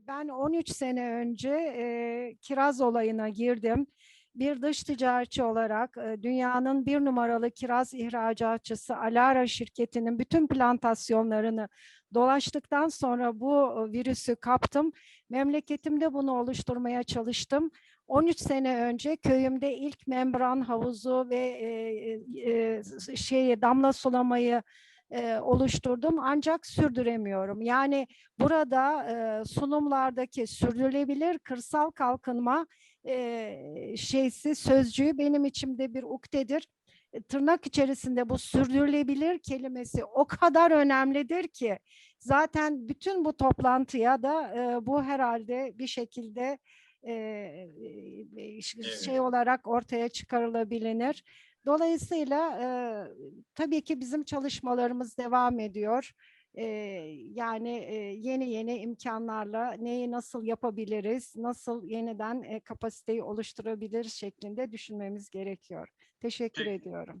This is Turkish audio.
Ben 13 sene önce e, kiraz olayına girdim. Bir dış ticaretçi olarak e, dünyanın bir numaralı kiraz ihracatçısı Alara şirketinin bütün plantasyonlarını dolaştıktan sonra bu virüsü kaptım. Memleketimde bunu oluşturmaya çalıştım. 13 sene önce köyümde ilk membran havuzu ve e, e, şeyi damla sulamayı e, oluşturdum ancak sürdüremiyorum. Yani burada e, sunumlardaki sürdürülebilir kırsal kalkınma e, şeysi sözcüğü benim içimde bir ukdedir. E, Tırnak içerisinde bu sürdürülebilir kelimesi o kadar önemlidir ki zaten bütün bu toplantıya da e, bu herhalde bir şekilde e, e, şey olarak ortaya çıkarılabilir. Dolayısıyla e, tabii ki bizim çalışmalarımız devam ediyor. E, yani e, yeni yeni imkanlarla neyi nasıl yapabiliriz, nasıl yeniden e, kapasiteyi oluşturabiliriz şeklinde düşünmemiz gerekiyor. Teşekkür ediyorum.